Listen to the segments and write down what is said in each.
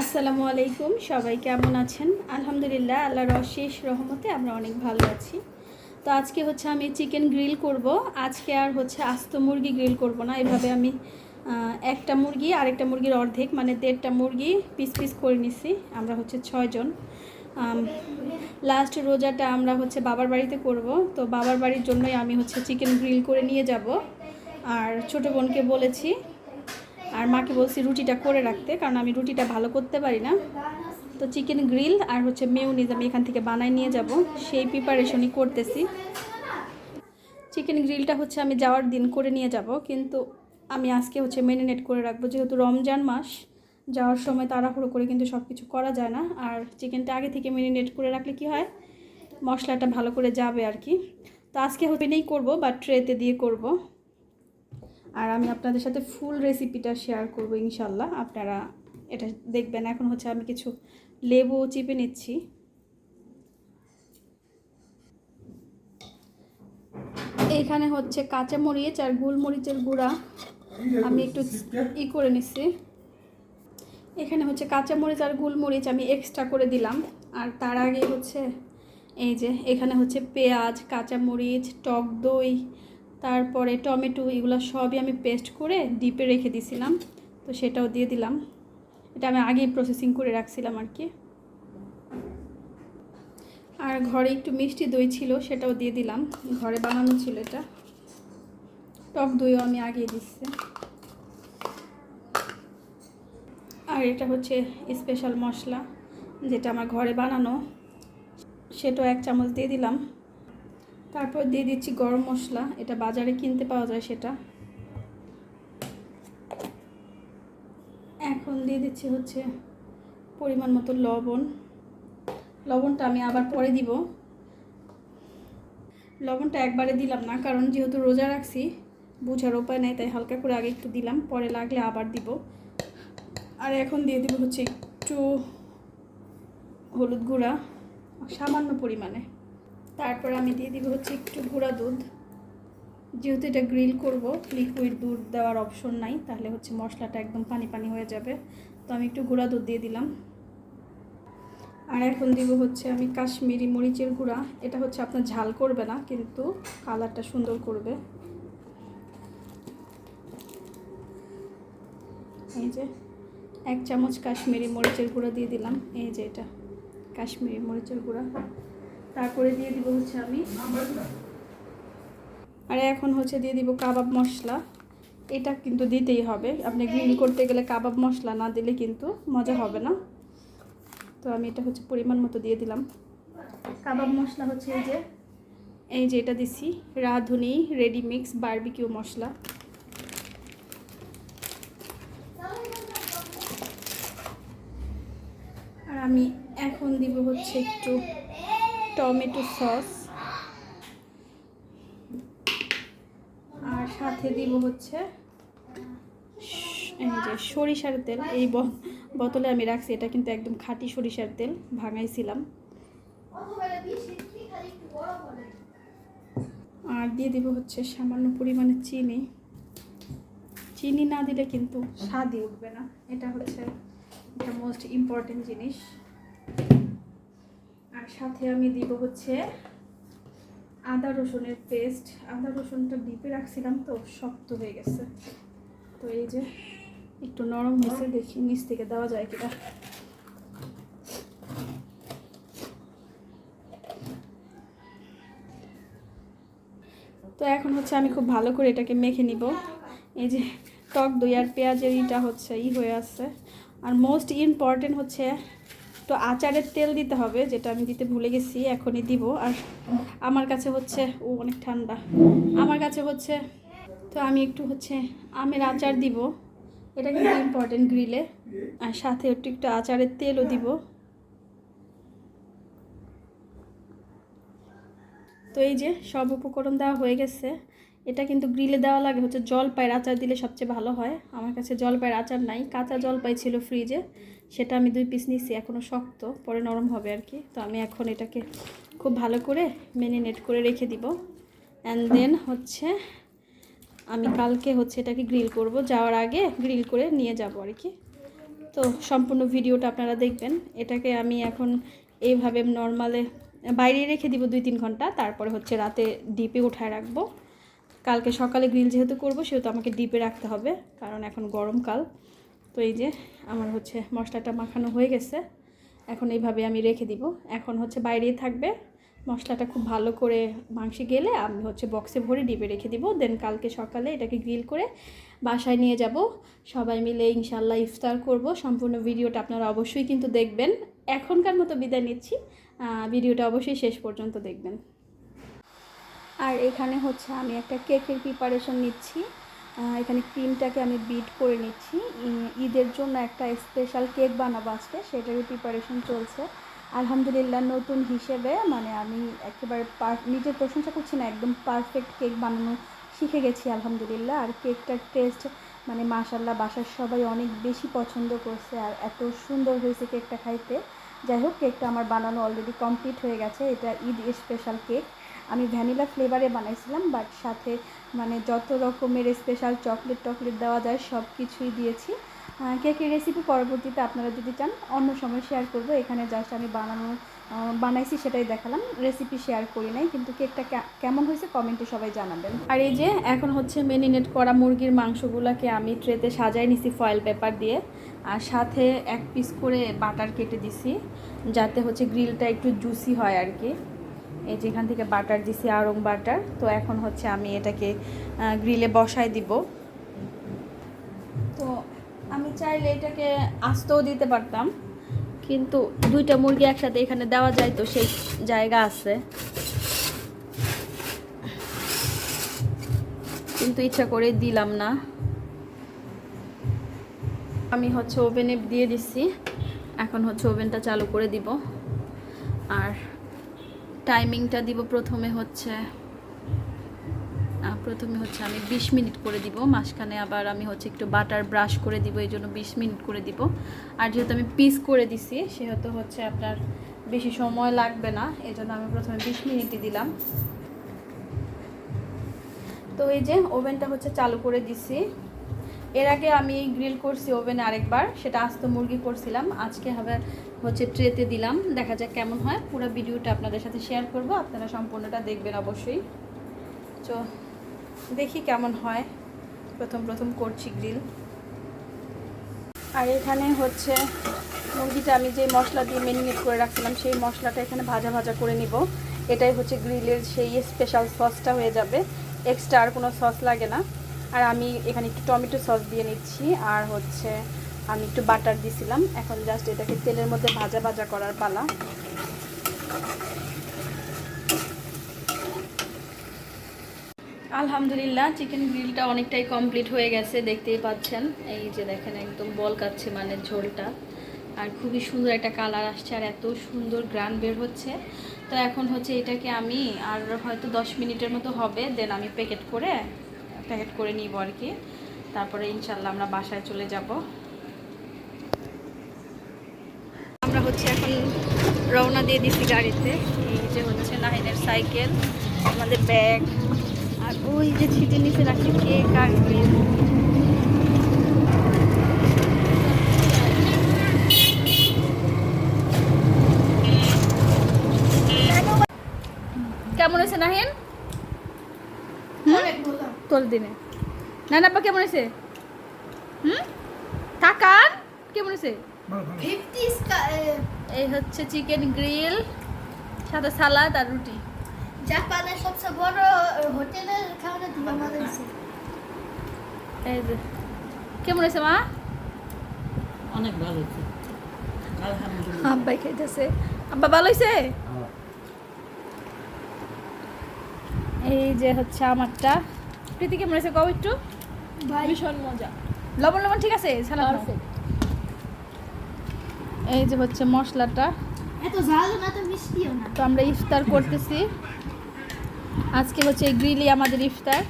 আসসালামু আলাইকুম, সবাই কেমন আছেন? আলহামদুলিল্লাহ, আল্লাহর অশেষ রহমতে আমরা অনেক ভালো আছি। তো আজকে হচ্ছে আমি চিকেন গ্রিল করব। আজকে আর হচ্ছে আস্ত মুরগি গ্রিল করব না। এভাবে আমি একটা মুরগি, আরেকটা মুরগির অর্ধেক মানে দেড়টা মুরগি পিস পিস করে নিছি। আমরা হচ্ছে ছয়জন লাস্ট রোজাটা আমরা হচ্ছে বাবার বাড়িতে করব। তো বাবার বাড়ির জন্যই আমি হচ্ছে চিকেন গ্রিল করে নিয়ে যাব। আর ছোটো বোনকে বলেছি আর মাকে বলছি রুটিটা করে রাখতে, কারণ আমি রুটিটা ভালো করতে পারি না। তো চিকেন গ্রিল আর হচ্ছে মেউনিজ আমি এখান থেকে বানাই নিয়ে যাব। সেই প্রিপারেশনই করতেছি। চিকেন গ্রিলটা হচ্ছে আমি যাওয়ার দিন করে নিয়ে যাব, কিন্তু আমি আজকে হচ্ছে মেরিনেট করে রাখব, যেহেতু রমজান মাস। যাওয়ার সময় তাড়াহুড়ো করে কিন্তু সব কিছু করা যায় না। আর চিকেনটা আগে থেকে মেরিনেট করে রাখলে কি হয়? মশলাটা ভালো করে যাবে আর কি। তো আজকে ওপেনেই করব বা ট্রেতে দিয়ে করব। আর আমি আপনাদের সাথে ফুল রেসিপিটা শেয়ার করব ইনশাল্লাহ আপনারা এটা দেখবেন। এখন হচ্ছে আমি কিছু লেবু চিপে নিচ্ছি। এইখানে হচ্ছে কাঁচা মরিচ আর গোলমরিচের গুঁড়া আমি একটু ই করে নিচ্ছি। এখানে হচ্ছে কাঁচা মরিচ আর গোলমরিচ আমি এক্সট্রা করে দিলাম। আর তার আগে হচ্ছে এই যে এখানে হচ্ছে পেঁয়াজ কাঁচা মরিচ টক দই তারপরে টমেটো এগুলো সবই আমি পেস্ট করে ডিপে রেখে দিছিলাম তো সেটাও দিয়ে দিলাম। এটা আমি আগেই প্রসেসিং করে রাখছিলাম আর কি। আর ঘরে একটু মিষ্টি দই ছিল, সেটাও দিয়ে দিলাম। ঘরে বানানো ছিল এটা। টক দইও আমি আগিয়ে দিচ্ছি আর এটা হচ্ছে স্পেশাল মশলা, যেটা আমার ঘরে বানানো, সেটাও এক চামচ দিয়ে দিলাম। তারপর দিয়ে দিচ্ছি গরম মশলা। এটা বাজারে কিনতে পাওয়া যায় সেটা। এখন দিয়ে দিচ্ছি হচ্ছে পরিমাণ মতো লবণ। লবণটা আমি আবার পরে দিব। লবণটা একবারে দিলাম না, কারণ যেহেতু রোজা রাখছি, বোঝার উপায় নেই, তাই হালকা করে আগে একটু দিলাম, পরে লাগলে আবার দিব। আর এখন দিয়ে দিব হচ্ছে একটু হলুদ গুঁড়া, সামান্য পরিমাণে। তারপর আমি দিয়ে দিব হচ্ছে একটু গুঁড়া দুধ। যেহেতু এটা গ্রিল করব লিকুইড দুধ দেওয়ার অপশন নাই, তাহলে হচ্ছে মশলাটা একদম পানি পানি হয়ে যাবে। তো আমি একটু গুঁড়া দুধ দিয়ে দিলাম। আর এখন দিব হচ্ছে আমি কাশ্মীরি মরিচের গুঁড়া। এটা হচ্ছে আপনার ঝাল করবে না, কিন্তু কালারটা সুন্দর করবে। এই যে এক চামচ কাশ্মীরি মরিচের গুঁড়া দিয়ে দিলাম। এই যে এটা, কাশ্মীরি মরিচের গুঁড়া। তারপরে দিয়ে দিব হচ্ছে আমি আর এখন হচ্ছে দিয়ে দিব কাবাব মশলা। এটা কিন্তু দিতেই হবে। আপনি গ্রিল করতে গেলে কাবাব মশলা না দিলে কিন্তু মজা হবে না। তো আমি এটা হচ্ছে পরিমাণ মতো দিয়ে দিলাম। কাবাব মশলা হচ্ছে এই যে এই যে এটা দিছি। রাঁধুনি রেডি মিক্স বারবিকিউ মশলা। আর আমি এখন দিব হচ্ছে একটু টমেটো সস। আর সাথে দিব হচ্ছে, এই যে সরিষার তেল। এই বোতলে আমি রাখছি, এটা কিন্তু একদম খাঁটি সরিষার তেল, ভাঙাইছিলাম। আর দিয়ে দিব হচ্ছে সামান্য পরিমাণে চিনি। চিনি না দিলে কিন্তু স্বাদই উঠবে না। এটা হচ্ছে এটা মোস্ট ইম্পর্টেন্ট জিনিস। আর সাথে আমি দিব হচ্ছে আদা রসুনের পেস্ট। আদা রসুনটা ডিপে রাখছিলাম তো, শক্ত হয়ে গেছে। তো এই যে একটু নরম হয়েছে, দেখি নিচ থেকে দেওয়া যায় কিনা। তো এখন হচ্ছে আমি খুব ভালো করে এটাকে মেখে নিব। এই যে টক দই আর পেঁয়াজের ইটা হচ্ছে ই হয়ে আসছে আর মোস্ট ইম্পর্টেন্ট হচ্ছে তো আচারের তেল দিতে হবে, যেটা আমি দিতে ভুলে গেছি, এখনই দিব। আর আমার কাছে হচ্ছে, ও অনেক ঠান্ডা। আমার কাছে হচ্ছে, তো আমি একটু হচ্ছে আমের আচার দিব। এটা কিন্তু ইম্পর্টেন্ট গ্রিলে আর সাথে একটু একটু আচারের তেলও দিব। তো এই যে সব উপকরণ দেওয়া হয়ে গেছে। এটা কিন্তু গ্রিলে দেওয়া লাগে, হচ্ছে জলপাইয়ের আচার দিলে সবচেয়ে ভালো হয়। আমার কাছে জলপাইয়ের আচার নাই, কাঁচা জলপাই ছিল ফ্রিজে সেটা আমি দুই পিস নিচ্ছি এখনও শক্ত, পরে নরম হবে আর কি। তো আমি এখন এটাকে খুব ভালো করে মেরিনেট করে রেখে দিব। অ্যান্ড দেন হচ্ছে আমি কালকে হচ্ছে এটাকে গ্রিল করব, যাওয়ার আগে গ্রিল করে নিয়ে যাব আর কি। তো সম্পূর্ণ ভিডিওটা আপনারা দেখবেন। এটাকে আমি এখন এইভাবে নর্মালে বাইরে রেখে দিব দুই তিন ঘণ্টা, তারপরে হচ্ছে রাতে ডিপে উঠায় রাখব। কালকে সকালে গ্রিল যেহেতু করব, সেহেতু আমাকে ডিপে রাখতে হবে, কারণ এখন গরমকাল। তো এই যে আমার হচ্ছে মশলাটা মাখানো হয়ে গেছে। এখন এইভাবে আমি রেখে দিব। এখন হচ্ছে বাইরেই থাকবে। মশলাটা খুব ভালো করে মাংসে গেলে আমি হচ্ছে বক্সে ভরে ডিপে রেখে দিব। দেন কালকে সকালে এটাকে গ্রিল করে বাসায় নিয়ে যাব। সবাই মিলে ইনশাল্লাহ ইফতার করব। সম্পূর্ণ ভিডিওটা আপনারা অবশ্যই কিন্তু দেখবেন। এখনকার মতো বিদায় নিচ্ছি। ভিডিওটা অবশ্যই শেষ পর্যন্ত দেখবেন। আর এখানে হচ্ছে আমি একটা কেকের প্রিপারেশন নিচ্ছি। এখানে ক্রিমটাকে আমি বিট করে নিচ্ছি। ঈদের জন্য একটা স্পেশাল কেক বানাবো আজকে, সেটারই প্রিপারেশন চলছে। আলহামদুলিল্লাহ, নতুন হিসেবে মানে আমি একেবারে নিজের প্রশংসা করছি না, একদম পারফেক্ট কেক বানানো শিখে গেছি, আলহামদুলিল্লাহ। আর কেকটার টেস্ট মানে মাশাল্লাহ বাসার সবাই অনেক বেশি পছন্দ করছে, আর এত সুন্দর হয়েছে কেকটা খাইতে। যাই হোক কেকটা আমার বানানো অলরেডি কমপ্লিট হয়ে গেছে, এটা ঈদ স্পেশাল কেক আমি ভ্যানিলা ফ্লেভারে বানাইছিলাম বাট সাথে মানে যত রকমের স্পেশাল চকলেট টকলেট দেওয়া যায় সব কিছুই দিয়েছি কেকের রেসিপি পরবর্তীতে আপনারা যদি চান, অন্য সময় শেয়ার করব। এখানে জাস্ট আমি বানানো বানাইছি সেটাই দেখালাম। রেসিপি শেয়ার করি নাই, কিন্তু কেকটা কেমন হয়েছে কমেন্টে সবাই জানাবেন। আর এই যে এখন হচ্ছে মেরিনেট করা মুরগির মাংসগুলোকে আমি ট্রেতে সাজাই নিছি ফয়েল পেপার দিয়ে। আর সাথে এক পিস করে বাটার কেটে দিছি, যাতে হচ্ছে গ্রিলটা একটু জুসি হয় আর কি। এই যেখান থেকে বাটার দিছি, আরং বাটার। তো এখন হচ্ছে আমি এটাকে গ্রিলে বসায় দিব। তো আমি চাইলে এটাকে আস্তেও দিতে পারতাম। কিন্তু দুইটা মুরগি একসাথে এখানে দেওয়া যায়, তো সেই জায়গা আছে। কিন্তু ইচ্ছা করে দিলাম না। আমি হচ্ছে ওভেনে দিয়ে দিচ্ছি এখন হচ্ছে ওভেনটা চালু করে দিব। আর টাইমিংটা দিব প্রথমে হচ্ছে প্রথমে হচ্ছে আমি বিশ মিনিট করে দিব, মাঝখানে আবার আমি হচ্ছে একটু বাটার ব্রাশ করে দিব, এই জন্য বিশ মিনিট করে দিব। আর যেহেতু আমি পিস করে দিছি, সেহেতু হচ্ছে আপনার বেশি সময় লাগবে না, এই জন্য আমি প্রথমে বিশ মিনিটই দিলাম। তো এই যে ওভেনটা হচ্ছে চালু করে দিছি। এর আগে আমি গ্রিল করছি ওভেনে আরেকবার, সেটা আস্ত মুরগি করছিলাম। আজকে হবে হচ্ছে ট্রেতে দিলাম। দেখা যাক কেমন হয়। পুরো ভিডিওটা আপনাদের সাথে শেয়ার করব। আপনারা সম্পূর্ণটা দেখবেন অবশ্যই। তো দেখি কেমন হয়। প্রথম প্রথম করছি গ্রিল। আর এখানে হচ্ছে মুরগিটা আমি যে মশলা দিয়ে মেরিনেট করে রাখছিলাম, সেই মশলাটা এখানে ভাজা ভাজা করে নিব। এটাই হচ্ছে গ্রিলের সেই স্পেশাল সসটা হয়ে যাবে। এক্সট্রা আর কোনো সস লাগে না। আর আমি এখানে একটু টমেটো সস দিয়ে নিচ্ছি, আর হচ্ছে আমি একটু বাটার দিছিলাম। এখন জাস্ট এটাকে তেলের মধ্যে ভাজা ভাজা করার পালা। আলহামদুলিল্লাহ চিকেন গ্রিলটা অনেকটাই কমপ্লিট হয়ে গেছে, দেখতেই পাচ্ছেন। এই যে দেখেন, একদম বল কাচ্ছে মানে ঝোলটা। আর খুবই সুন্দর একটা কালার আসছে, আর এত সুন্দর গ্রান বের হচ্ছে। তো এখন হচ্ছে এটাকে আমি, আর হয়তো দশ মিনিটের মতো হবে দেন আমি প্যাকেট করে প্যাকেট করে নিব আর কি। তারপরে ইনশাল্লাহ আমরা বাসায় চলে যাব। আমরা হচ্ছে এখন রওনা দিয়ে দিচ্ছি গাড়িতে। এই যে হচ্ছে নাহিনের সাইকেল, আমাদের ব্যাগ, আর ওই যে ছিটে নিচে রাখছি কেক আর কেমন হয়েছে নাহিন দিনে। না না কেমন হয়েছে হুম? থাকান কেমন হয়েছে ফিফটি এই হচ্ছে চিকেন গ্রিল সাথে সালাদ আর রুটি। জাপানের সবচেয়ে বড় হোটেলের খাওয়ানো দিল আমাদের এই যে কেমন হয়েছে মা? অনেক ভালো হচ্ছে আব্বাই খাইতেছে। আব্বা ভালো হয়েছে এই যে হচ্ছে আমারটা। প্রীতি কেমন হয়েছে কও একটু। ভীষণ মজা। লবণ লবণ ঠিক আছে? সালাদ। এই যে হচ্ছে মশলাটা। এত ঝালও না তো মিষ্টিও না। তো আমরা ইফতার করতেছি। আজকে হচ্ছে এই গ্রিলি আমাদের ইফতার।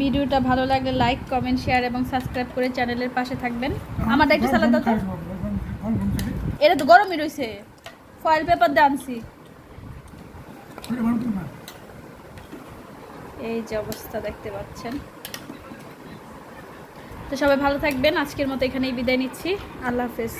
ভিডিওটা ভালো লাগলে লাইক কমেন্ট শেয়ার এবং সাবস্ক্রাইব করে চ্যানেলের পাশে থাকবেন। আমাদের একটু সালাদ দাও এটা তো গরমই রয়েছে। ফয়েল পেপার দিয়ে আনছি। এই যে অবস্থা দেখতে পাচ্ছেন। তো সবাই ভালো থাকবেন। আজকের মতো এখানেই বিদায় নিচ্ছি। আল্লাহ হাফেজ।